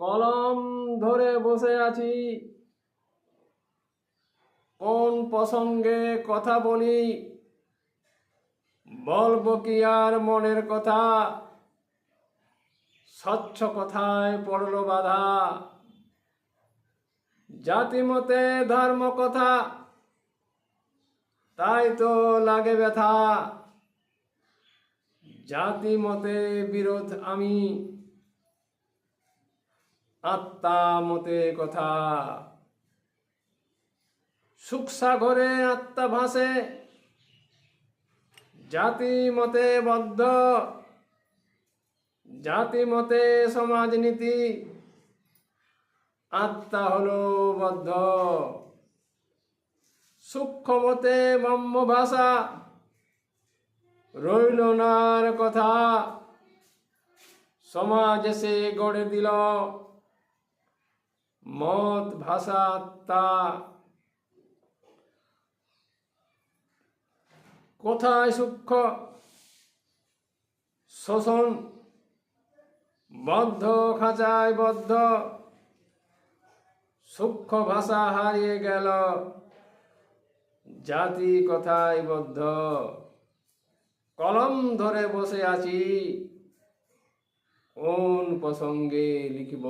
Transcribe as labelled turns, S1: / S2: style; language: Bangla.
S1: কলম ধরে বসে আছি। কোন প্রসঙ্গে কথা বলি? বলব কি আর মনের কথা? স্বচ্ছ কথায় পড়ল বাধা। জাতিমতে ধর্ম কথা। তাই তো লাগে ব্যথা। জাতি মতে বিরোধ আমি। আত্মা মতে কথা। সুখ সাগরে আত্মা ভাসে, জাতি মতে বদ্ধ, জাতি মতে সমাজনীতি আত্মা হলো বদ্ধ। সূক্ষ্মমতে ব্রহ্ম ভাষা, রইল নার কথা। সমাজ সে গড়ে দিল। মত ভাষা আত্মা কোথায় সূক্ষ্ম শোষণ? বদ্ধ, খাঁচায় বদ্ধ। সূক্ষ্ম ভাষা হারিয়ে গেল। জাতি কথায় বদ্ধ। কলম ধরে বসে আছি। কোন প্রসঙ্গে লিখব?